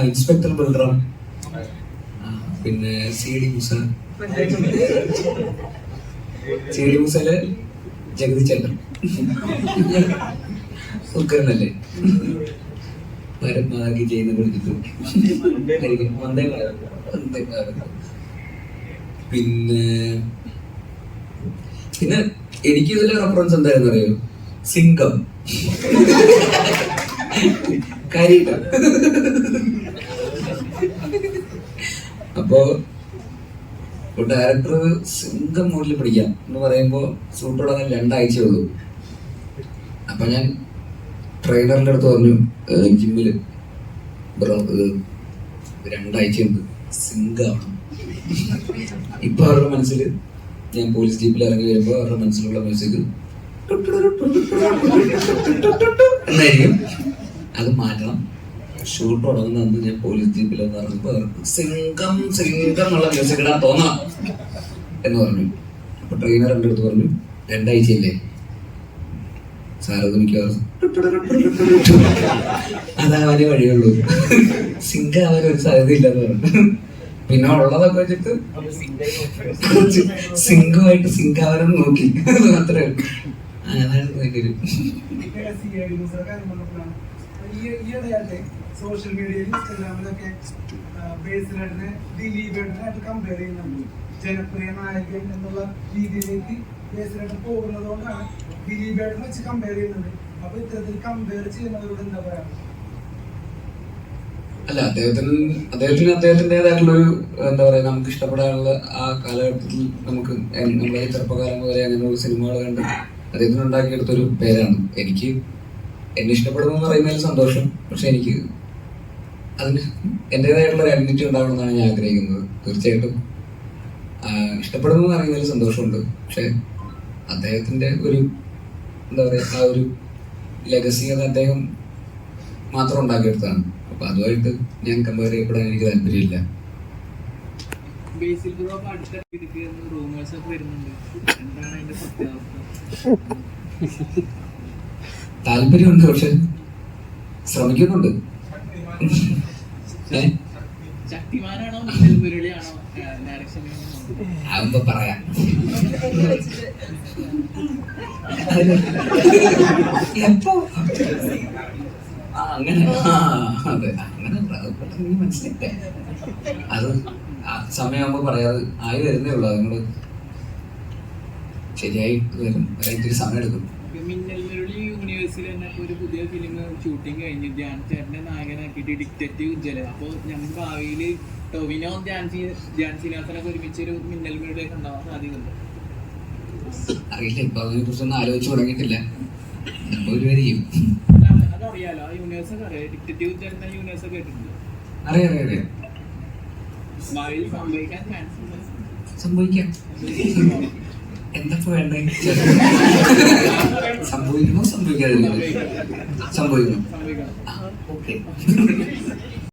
Inspector Balram. പിന്നെ C D Moosa. C D മുസയിലെ Jagathy Chandran ഉക്കരനല്ലേ ഭാരത് ചെയ്യുന്ന കൊടുത്തിട്ട് വന്ദേ ഭാരത്. വന്ദേ ഭാരത്. പിന്നെ പിന്നെ എനിക്ക് ഇതിലെ റെഫറൻസ് എന്തായിരുന്നു അറിയോ? സിംഗം. അപ്പോ ഡയറക്ടർ സിംഗം മൂഡിൽ പിടിക്കാം എന്ന് പറയുമ്പോൾ ഷൂട്ട് തുടങ്ങാൻ രണ്ടാഴ്ച ഉള്ളൂ. അപ്പൊ ഞാൻ ട്രെയിനറിന്റെ അടുത്ത് പറഞ്ഞു ജിമ്മിൽ ജിമ്മിൽ മുമ്പ് സിങ്ക് ആവണം ഇപ്പൊ അവരുടെ മനസ്സിൽ ഞാൻ പോലീസ് ജീപ്പിൽ ഇറങ്ങി വരുമ്പോൾ അവരുടെ മനസ്സിലുള്ള മ്യൂസിക് എന്നായിരിക്കും. അത് മാറ്റണം. ഷൂട്ട് തുടങ്ങുന്ന അന്ന് ഞാൻ പോലീസ് ജീപ്പിൽ എന്ന് പറഞ്ഞപ്പോൾ അവർക്ക് സിംഗം സിംഗം എന്നുള്ള മ്യൂസിക് ഇടാൻ തോന്നണം എന്ന് പറഞ്ഞു. അപ്പൊ ട്രെയിനർ എന്റെ അടുത്ത് പറഞ്ഞു രണ്ടാഴ്ചയില്ലേ? സാർ അത് മിക്കവാറും അതാവാനേ വഴിയുള്ളൂ. സിംഗ് ആവാൻ ഒരു സാധ്യത ഇല്ലെന്ന് പറഞ്ഞു. പിന്നെ ഉള്ളതൊക്കെ വെച്ചിട്ട് സിംഗുമായിട്ട് ആവാനും നോക്കി. അത് മാത്രമേ അതാണ് ഒരു സോഷ്യൽ മീഡിയയിൽ ഇൻസ്റ്റാഗ്രാമിലൊക്കെ ദിലീപേട്ടനായിട്ട് കമ്പയർ ചെയ്യുന്നുണ്ട് ജനപ്രിയ നായകൻ എന്നുള്ള രീതിയിലേക്ക് ബേസിലായിട്ട് പോകുന്നത് കൊണ്ടാണ് ദിലീപേട്ടനെ വെച്ച് കമ്പയർ ചെയ്യുന്നത്. അപ്പൊ ഇത്തരത്തിൽ കമ്പയർ ചെയ്യുന്നവരോട് എന്താ പറയാ? അല്ല അദ്ദേഹത്തിന് അദ്ദേഹത്തിന് അദ്ദേഹത്തിന്റെതായിട്ടുള്ള ഒരു എന്താ പറയുക നമുക്ക് ഇഷ്ടപ്പെടാനുള്ള ആ കാലഘട്ടത്തിൽ നമുക്ക് നമ്മളെ ചെറുപ്പകാലം മുതലേ അങ്ങനെയുള്ള സിനിമകൾ കണ്ട് അദ്ദേഹത്തിന് ഉണ്ടാക്കിയെടുത്തൊരു പേരാണ്. എനിക്ക് എന്നെ ഇഷ്ടപ്പെടുന്നു എന്ന് പറയുന്നതിൽ സന്തോഷം. പക്ഷെ എനിക്ക് അതിന് എന്റെതായിട്ടുള്ള ഒരു ഐഡന്റിറ്റി ഉണ്ടാവണമെന്നാണ് ഞാൻ ആഗ്രഹിക്കുന്നത്. തീർച്ചയായിട്ടും ഇഷ്ടപ്പെടുന്നു എന്ന് പറയുന്നതിൽ സന്തോഷമുണ്ട്. പക്ഷെ അദ്ദേഹത്തിന്റെ ഒരു എന്താ പറയാ ആ ഒരു ലെഗസി അത് അദ്ദേഹം മാത്രം ഉണ്ടാക്കിയെടുത്താണ് അപ്പൊ അതുമായിട്ട് ഞാൻ കമ്പയർ ചെയ്യപ്പെടാൻ എനിക്ക് താല്പര്യമില്ല. താല്പര്യമുണ്ട് പക്ഷെ ശ്രമിക്കുന്നുണ്ട്. ഏ? ശക്തിമാനാണോ മുരളിയാണോ ഡയറക്ഷൻ ആകുമ്പോ പറയാം. എപ്പോ അങ്ങനെ. അതെ. അങ്ങനെ സമയമാകുമ്പോ പറയാതെ ആയി വരുന്നേ ഉള്ളൂ. നിങ്ങൾ ശരിയായിട്ട് വരും. സമയം എടുക്കും. യൂണിവേഴ്സിൽ തന്നെ ഇപ്പോൾ ഒരു പുതിയ ഫിലിം ഷൂട്ടിംഗ് കഴിഞ്ഞ് ധ്യാൻ ചേട്ടനെ നായകനാക്കിയിട്ട് ഡിക്റ്റേറ്റീവ് ഉജ്ജ്വല അപ്പോൾ ഞങ്ങൾ ഭാവിയിൽ ടൊവിനോ ധ്യാൻ ധ്യാൻ ശ്രീനാഥനൊക്കെ ഒരുമിച്ച് ഒരു മിന്നൽ മുരളിയൊക്കെ ഉണ്ടാവാൻ സാധ്യതയുണ്ട്? അറിയില്ല ഇപ്പൊ അതിനെ കുറിച്ചൊന്നും ആലോചിച്ച് തുടങ്ങിയിട്ടില്ല. ഒരു വരെ അത് അതറിയാലോ ആ യൂണിവേഴ്സ് ഒക്കെ അറിയാം. ഡിക്റ്റേറ്റീവ് ഉജ്ജല എന്ന യൂണിവേഴ്സ് ഒക്കെ കേട്ടിട്ടുണ്ട്? അറിയാം അറിയാം അറിയാം. ഭാവിയിൽ സംഭവിക്കാൻ ചാൻസ് സംഭവിക്കാം. എന്താ ഇപ്പൊ വേണ്ടേ സംഭവിക്കുന്നു. ഓക്കെ.